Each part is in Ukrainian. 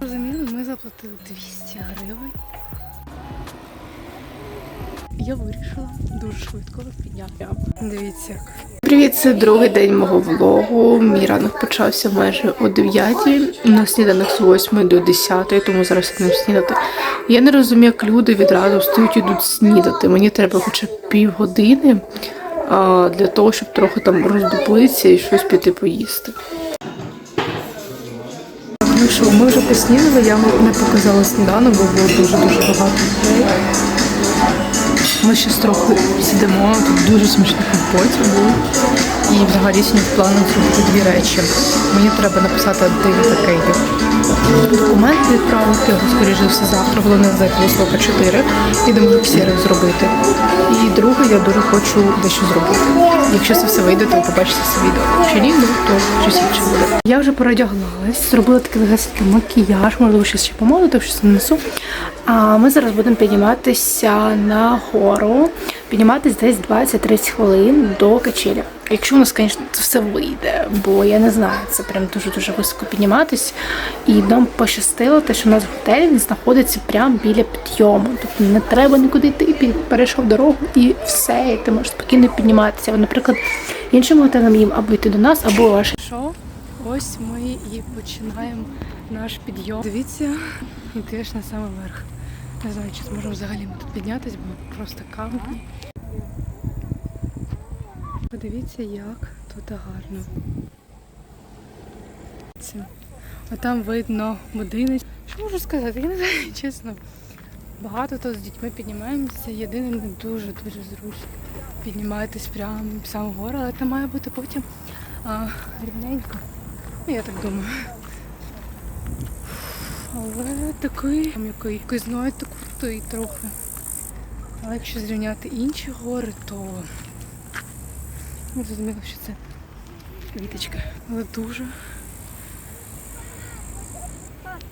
Розуміли, ми заплатили 200 гривень. Я вирішила дуже швидко підняти. Дивіться. Привіт, це другий день мого влогу. Мій ранок почався майже о 9. У нас сніданок з 8 до 10, тому зараз ідемо снідати. Я не розумію, як люди відразу встають і йдуть снідати. Мені треба хоча б півгодини для того, щоб трохи там роздуплитися і щось піти поїсти. Що, ми вже поснідали, я не показала сніданок, бо було дуже-дуже багато. Ми ще трохи сидимо, тут дуже смачний компотів був. І взагалі сьогодні в планах зробити дві речі. Мені треба написати один такий документ відправити його, скоріше все, завтра, головне здати висока 4 і де можу всі зробити. І друге, я дуже хочу дещо зробити. Якщо це все вийде, то ви побачите це відео. Якщо ні, ну, то щось інше буде. Я вже переодяглась, зробила такий легесенький макіяж, можливо, щось ще помолити, щось нанесу. А ми зараз будемо підніматися на гору, підніматися десь 20-30 хвилин до качелі. Якщо у нас, звісно, це все вийде, бо я не знаю, це прям дуже-дуже високо підніматись. І нам пощастило, те, що у нас готель знаходиться прямо біля підйому. Тобто не треба нікуди йти, перейшов дорогу і все, і ти можеш спокійно підніматися. Наприклад, іншим готелям їм або йти до нас, або ваш. Що? Ось ми і починаємо наш підйом. Дивіться, йдеш на самий верх. Не знаю, чи зможемо взагалі ми тут піднятися, бо просто камінь. Подивіться, як тут гарно. А там видно будинок. Що можу сказати? Я не знаю, чесно. Багато тут з дітьми піднімаємося. Єдине не дуже дуже зручно піднімаєтесь прямо в саму гору, але там має бути потім а, рівненько. Ну, я так думаю. Але такий, там який, який знаєте, крутий трохи. Але якщо зрівняти інші гори, то ми зрозуміли, що це квіточка. Але дуже.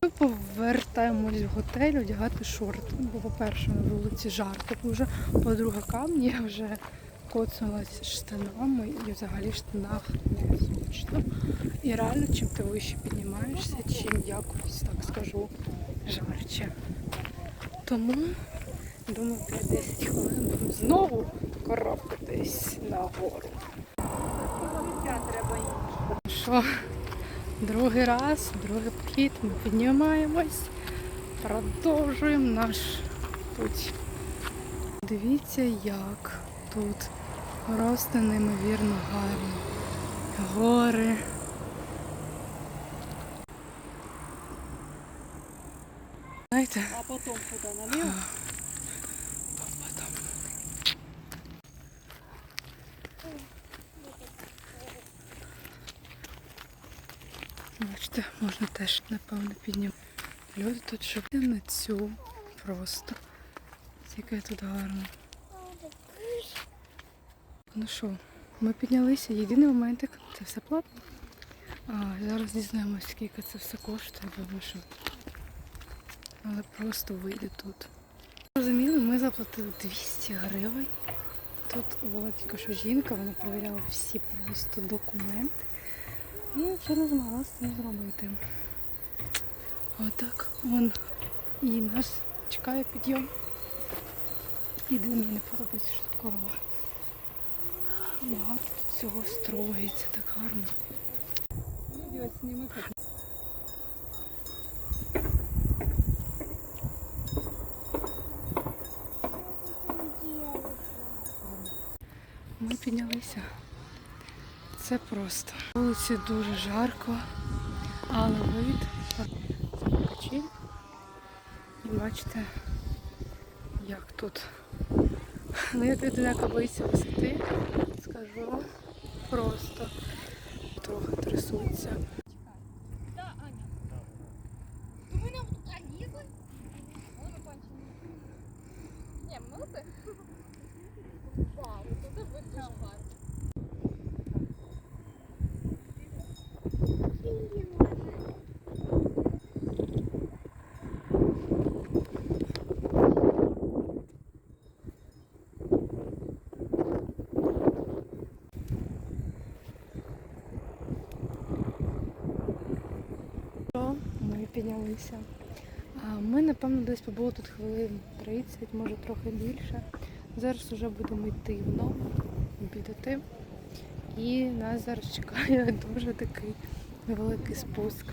Ми повертаємось в готель одягати шорти. Бо, по-перше, на вулиці жарко дуже. По-друге, камні я вже коцнулася штанами і взагалі в штанах не зручно. І реально, чим ти вище піднімаєшся, чим якось, так скажу, жарче. Тому, думаю, 5-10 хвилин знову коробкатись на гору. Що, другий раз, другий похід, ми піднімаємось, продовжуємо наш путь. Дивіться, як тут просто неймовірно гарно. Гори. Знаєте, А потом куда? Налево? Бачите, можна теж, напевно, підняти. Люди тут щоб на цю просто. Яке тут гарно. Ну що, ми піднялися. Єдиний моментик, це все платно. А зараз дізнаємось, скільки це все коштує, бо що. Але просто вийде тут. Розуміли, ми заплатили 200 гривень. Тут була тільки що жінка, вона перевіряла всі просто документи. І нічого не змогла з цим зробити. Отак вон і нас чекає підйом. Іди мені не подобається, що корова. Багато тут цього строїться, так гарно. Видео снимай. как Ми піднялися. Це просто. На вулиці дуже жарко, але вид качель. І бачите, як тут. Ну, як людина, яка боїться висоти, скажу, просто трохи трясуться. Не, ну ты. Вау, тут вид дуже гарно. Що? Ми піднялися. А Ми, напевно, десь побули тут хвилин 30, може трохи більше. Зараз вже будемо йти в номер, обідати. І нас зараз чекає дуже такий невеликий спуск.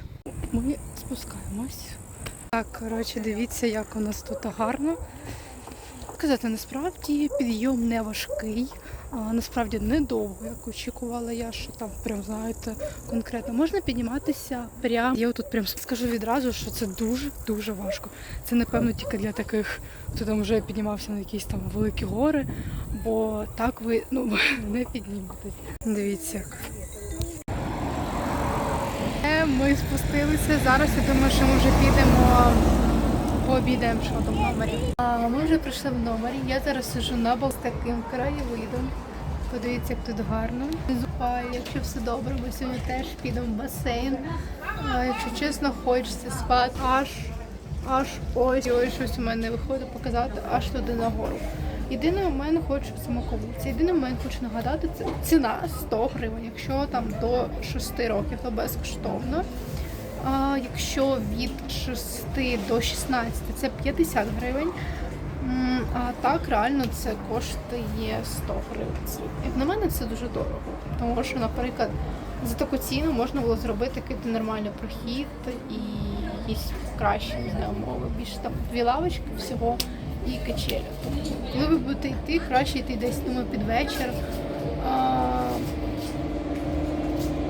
Ми спускаємось. Так, коротше, дивіться, як у нас тут гарно. Сказати, насправді підйом не важкий, насправді недовго, як очікувала я, що там прям знаєте конкретно можна підніматися прямо. Я тут прям скажу відразу, що це дуже дуже важко. Це напевно тільки для таких, хто там вже піднімався на якісь там великі гори, бо так ви ну не підніметесь. Дивіться. Е, Ми спустилися. Зараз я думаю, що ми вже підемо пообідаємо що там в номері. А ми вже прийшли в номері. Я зараз сижу на бал з таким краєвидом. Подивіться, як тут гарно. Зупаю, якщо все добре, ми сьогодні теж підемо в басейн. А, якщо чесно, хочеться спати аж аж ось ось щось у мене виходить показати аж туди нагору. Єдиний момент хочу смаковиці. Єдиний момент хочу нагадати, це ціна 100 гривень. Якщо там до 6 років, то безкоштовно. Якщо від 6 до 16 це 50 гривень. А так реально це коштує 100 гривень. Як на мене, це дуже дорого. Тому що, наприклад, за таку ціну можна було зробити якийсь нормальний прохід і якісь кращі умови. Більше там дві лавочки всього і качеля. Тому, коли ви будете йти, краще йти десь думаю, під вечір. А,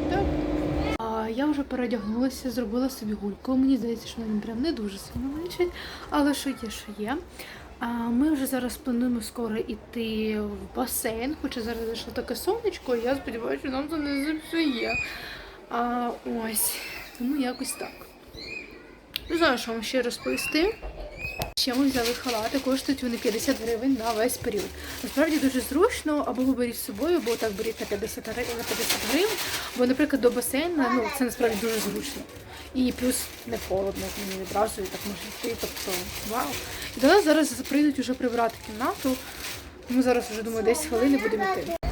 так. А, я вже переодягнулася, зробила собі гульку. Мені здається, що вона прям не дуже сильно личить, але що є, що є. Ми вже зараз плануємо скоро йти в басейн, хоча зараз зайшло таке сонечко, і я сподіваюся, що нам це не зіпсує. А, ось, тому якось так. Не знаю, що вам ще розповісти. Ще ми взяли халати, коштують вони 50 гривень на весь період. Насправді дуже зручно, або ви беріть з собою, або так беріть на 50 гривень, на 50 гривень. Бо, наприклад, до басейну ну, це насправді дуже зручно. І плюс не холодно, мені відразу і так можна йти. Тобто, вау. І до нас зараз прийдуть уже прибирати кімнату. Ми зараз вже думаю, 10 хвилин будемо йти.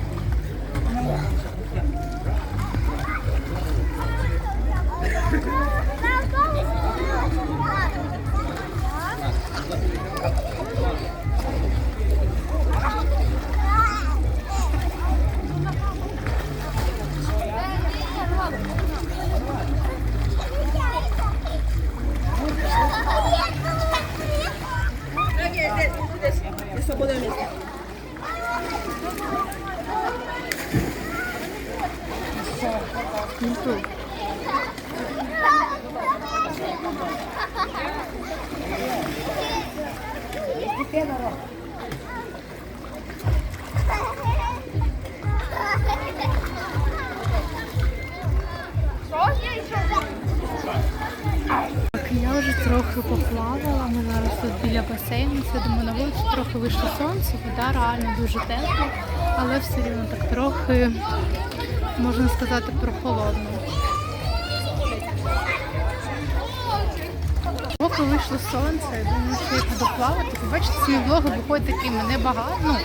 Басейну сидимо на вулиці, трохи вийшло сонце, вода реально дуже тепла, але все рівно так трохи, можна сказати, прохолодно. Поки вийшло сонце, я думаю, що я буду плавати. Ви Бачите, ці влоги виходять такими небагато, ну,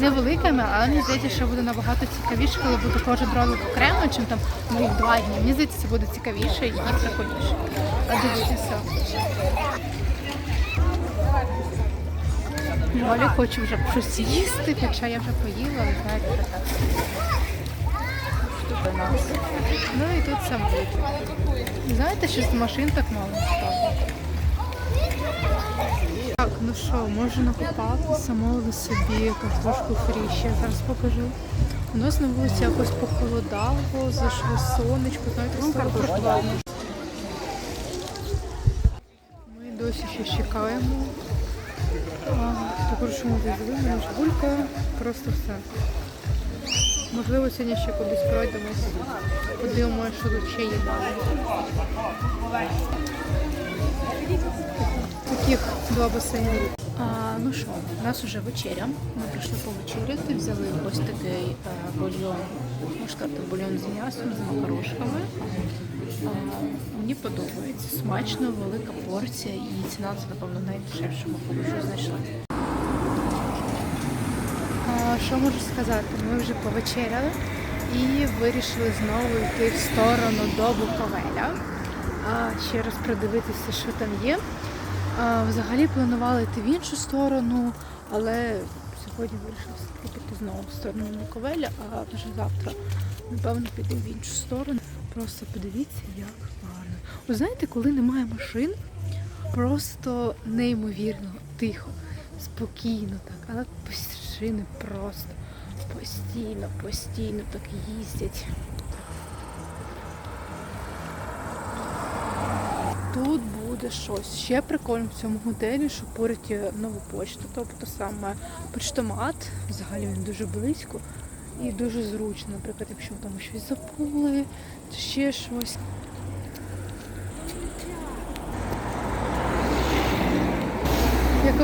невеликими, але мені здається, що буде набагато цікавіше, коли буду кожен ролик окремо, чим там ну, їх два дні. Мені здається, це буде цікавіше і прикольніше. А дивитися. Валі хочу вже щось їсти, хоча я вже поїла, але нас. Ну і тут сам. Знаєте, що з машин так мало стало. Так, ну що, можу накопати, замовили собі картошку фрі. Ще зараз покажу. У нас на вулиці якось похолодало, зайшло сонечко, знаєте, стало прохладно. Ми досі ще чекаємо. А, Везли, мене гулька, просто все. Можливо, сьогодні ще кудись пройдемось. Подивимося, що тут ще є. Таких два басейни. А, ну що, у нас вже вечеря. Ми прийшли повечеряти, взяли ось такий е, бульйон, можна сказати, бульйон з м'ясом, з макарошками. А, мені подобається. Смачно, велика порція і ціна це, напевно, найдешевша, ми що. Що можу сказати? Ми вже повечеряли і вирішили знову йти в сторону до Буковеля. ще раз продивитися, що там є. Взагалі планували йти в іншу сторону, але сьогодні вирішили все-таки піти знову в сторону Буковеля, а вже завтра, напевно, підемо в іншу сторону. Просто подивіться, як гарно. Ви знаєте, коли немає машин, просто неймовірно, тихо, спокійно так, але машини просто постійно, постійно так їздять. Тут буде щось. Ще прикольно в цьому готелі, що поряд є нова почта, тобто саме почтомат. Взагалі він дуже близько і дуже зручно. Наприклад, якщо там щось забули, чи ще щось.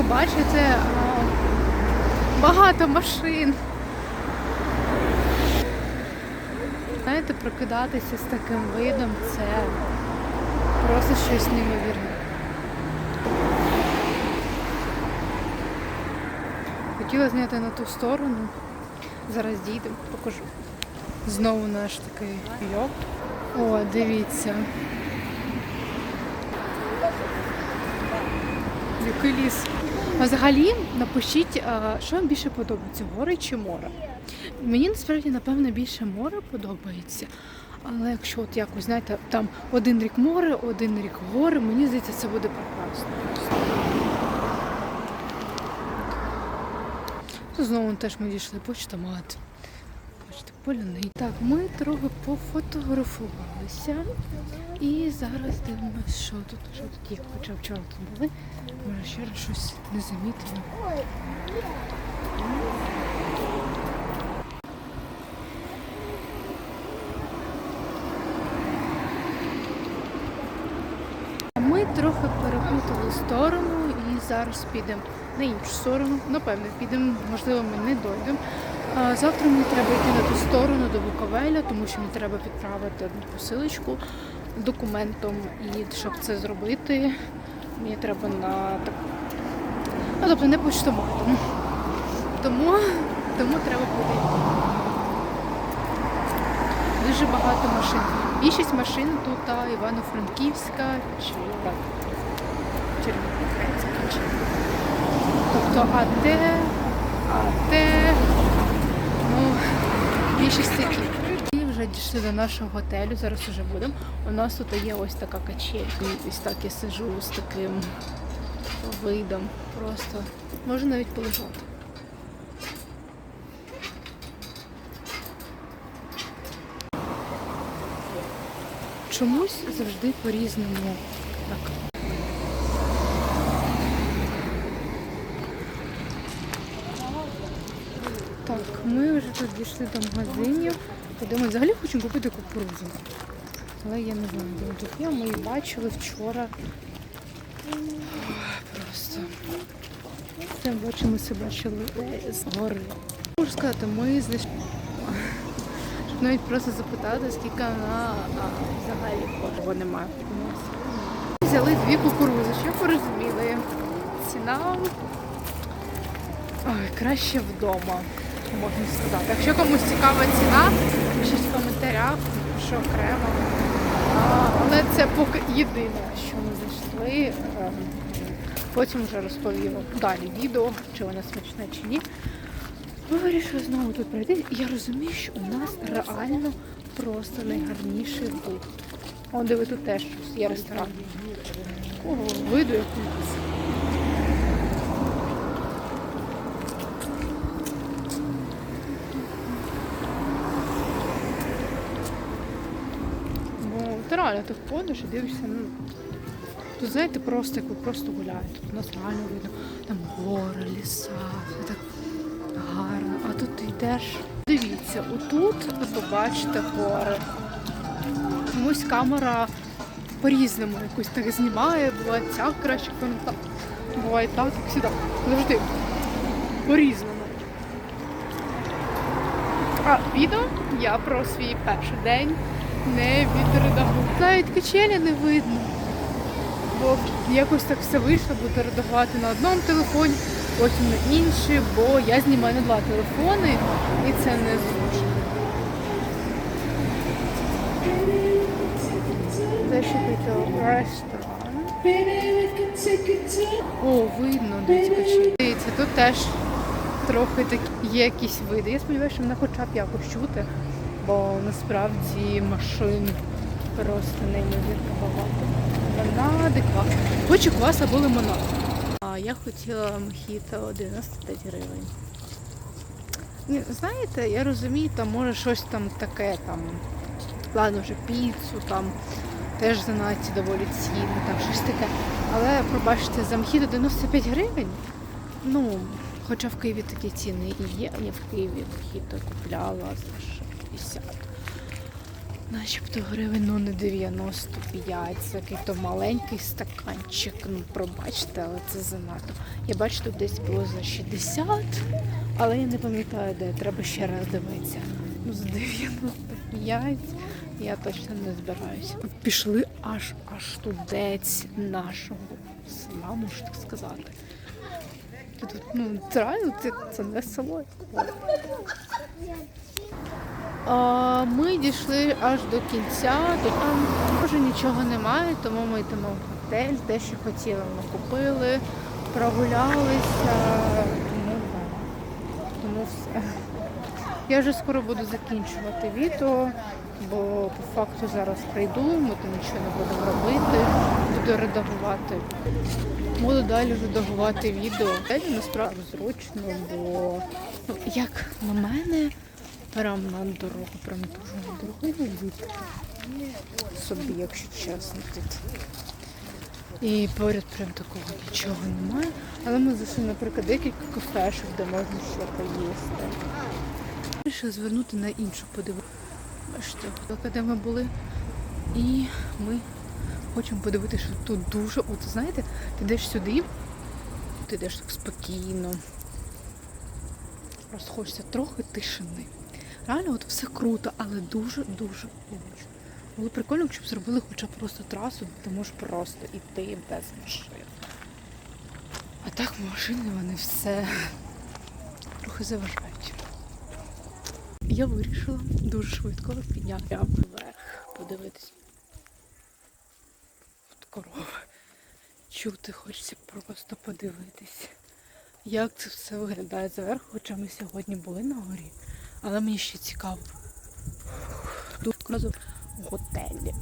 Ви бачите, багато машин. Знаєте, прокидатися з таким видом це просто щось неймовірне. Хотіла зняти на ту сторону. Зараз дійдемо, покажу. Знову наш такий йог. О, дивіться. Який ліс. Взагалі напишіть, що вам більше подобається, гори чи море. Мені насправді, напевно, більше море подобається. Але якщо от якось, знаєте, там один рік море, один рік гори, мені здається, це буде прекрасно. Знову теж ми дійшли почтомат. Бачите, поляний. Так, ми трохи пофотографувалися. І зараз дивимося, що тут, що тут є. Хоча вчора тут були. Може ще раз щось не замітили. Ми трохи переплутали сторону і зараз підемо на іншу сторону. Напевно, підемо, можливо, ми не дойдемо. Завтра мені треба йти на ту сторону до Буковеля, тому що мені треба відправити одну посилочку документом. І щоб це зробити, мені треба на так. Ну, тобто не почтоматом. Тому, тому треба буде. Дуже багато машин. Більшість машин тут Івано-Франківська чи чи- Тобто АТ, АТ, ну, більшість такі. Вже дійшли до нашого готелю, зараз вже будемо. У нас тут є ось така качелька. Ось так я сижу з таким видом. Просто можу навіть полежати. Чомусь завжди по-різному. Так. Так, ми вже тут дійшли до магазинів. Подумаю, взагалі хочу купити кукурудзу. Але я не знаю, де тут є. Ми її бачили вчора. Просто. Це бачимося бачили е, з гори. Можу сказати, ми знайшли. Навіть просто запитати, скільки вона взагалі. Бо немає. Взяли дві кукурузи, щоб порозуміли. Ціна Ой, краще вдома, можна сказати. Якщо комусь цікава ціна, пишіть в коментарях, що окремо. Але це поки єдине, що ми знайшли. Ем, Потім вже розповім далі відео, чи вона смачна чи ні. Ми вирішили знову тут пройти. І я розумію, що у нас реально просто найгарніший вид. О, диви, тут теж є ресторан. Такого виду, як у нас. Бо ти реально ти входиш і дивишся, ну. Тут, знаєте, просто як ви просто гуляєте. Тут нас реально видно там гори, ліса, все так гарно. А тут ти йдеш. Дивіться, отут ви побачите гори. Комусь камера по-різному якось так знімає, буває ця краще так. Буває так, як сюди. Завжди. По-різному. А відео я про свій перший день не відредагую. Навіть качелі не видно. Бо якось так все вийшло, буду редагувати на одному телефоні, потім на інший, бо я знімаю на два телефони і це не зручно. Що хотіла ресторан. О, видно, дивіться, чи- Дивіться, тут теж трохи такі є якісь види. Я сподіваюся, що мене хоча б якось чути, бо насправді машин просто неймовірно багато. Вона адекватна. Хочу квас або лимонад. А я хотіла мохіто 95 гривень. Знаєте, я розумію, там може щось там таке там. Ладно, вже піцу там теж занадто доволі цінно, там щось таке. Але пробачте, за мохіто 95 гривень. Ну, хоча в Києві такі ціни і є, я в Києві мохіто купляла за 60. Начебто гривень, ну не 95, це який то маленький стаканчик. Ну, пробачте, але це занадто. Я бачу, тут десь було за 60, але я не пам'ятаю, де. Треба ще раз дивитися. Ну, за 95 я точно не збираюся. Пішли аж аж тудець нашого села, можу так сказати. Тут, ну, це реально це, це не село. Ми дійшли аж до кінця, тут там вже нічого немає, тому ми йдемо в готель, те, що хотіли, ми купили, прогулялися, тому, тому все. Я вже скоро буду закінчувати відео, бо по факту зараз прийду, ми там нічого не будемо робити, буду редагувати. Буду далі редагувати відео. Далі насправді зручно, бо ну, як на мене, прям на дорогу, прям дуже на дорогу йдуть собі, якщо чесно тут. І поряд прям такого нічого немає. Але ми зайшли, наприклад, декілька кафешок, де можна ще поїсти. Вирішила звернути на іншу подивитися. Бачите, де ми були. І ми хочемо подивитися, що тут дуже. От знаєте, ти йдеш сюди, ти йдеш так спокійно. Просто хочеться трохи тишини. Реально, от все круто, але дуже-дуже гучно. Було прикольно, якщо б зробили хоча б просто трасу, де ти можеш просто йти без машин. А так машини вони все трохи заважають. Я вирішила дуже швидко підняти вверх, подивитись. От корова. Чути хочеться просто подивитись, як це все виглядає зверху, хоча ми сьогодні були на горі. Але мені ще цікаво. Тут одразу в готелі.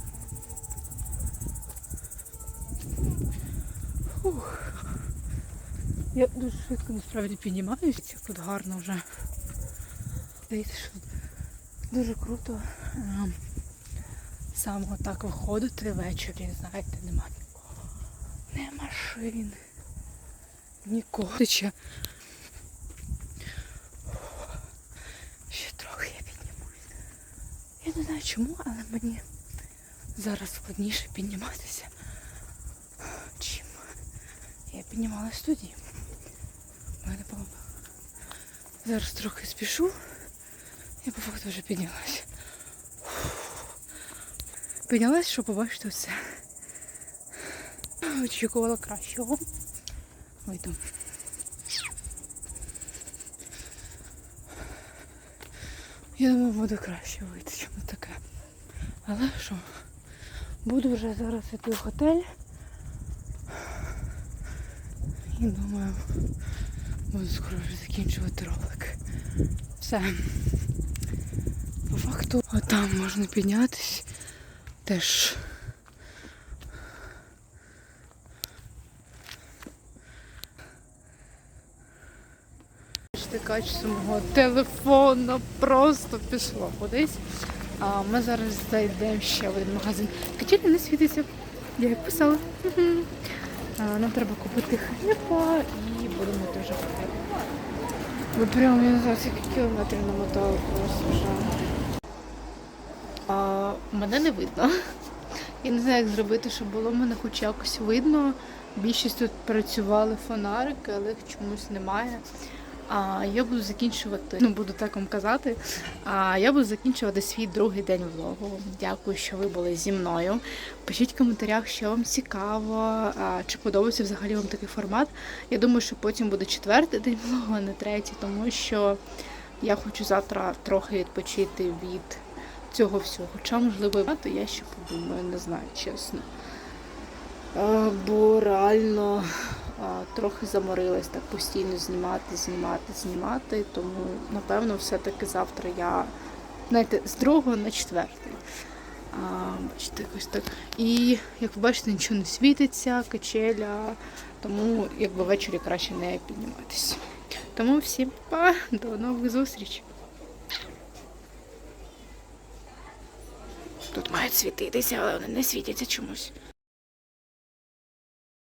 Я дуже швидко насправді піднімаюся. Тут гарно вже. Здається, що дуже круто ем, саме так виходити ввечері, знаєте, нема нікого. Не машин. Нікого. Ще, ще трохи я піднімусь. Я не знаю чому, але мені зараз складніше підніматися, чим я піднімалась тоді. У мене, по-моєму, Зараз трохи спішу. Я по факту вже піднялась. Піднялась, щоб побачити все. Очікувала кращого. Вийду. Я думаю, буде краще вийти, чим таке. Але що? Буду вже зараз йти в готель. І думаю, буду скоро вже закінчувати ролик. Все. По факту, там можна піднятись теж. Бачите, качество мого телефону просто пішло кудись. А ми зараз зайдемо ще в один магазин. Качелі не світиться, я як писала. А, Нам треба купити хліба і будемо теж хліб. Ви прямо я не знаю, скільки кілометрів намотали просто вже. А, мене не видно. Я не знаю, як зробити, щоб було мене хоч якось видно. Більшість тут працювали фонарики, але їх чомусь немає. А я буду закінчувати, ну буду так вам казати. А я буду закінчувати свій другий день влогу. Дякую, що ви були зі мною. Пишіть в коментарях, що вам цікаво, а, чи подобається взагалі вам такий формат. Я думаю, що потім буде четвертий день влогу, а не третій, тому що я хочу завтра трохи відпочити від цього всього. Хоча, можливо, багато, я ще подумаю, не знаю, чесно. Е, Бо реально трохи заморилась так постійно знімати, знімати, знімати. Тому, напевно, все-таки завтра я, знаєте, з другого на четвертий. Бачите, якось так. І як ви бачите, нічого не світиться, качеля, тому якби ввечері краще не підніматися. Тому всім па, до нових зустрічей. Тут мають світитися, але вони не світяться чомусь.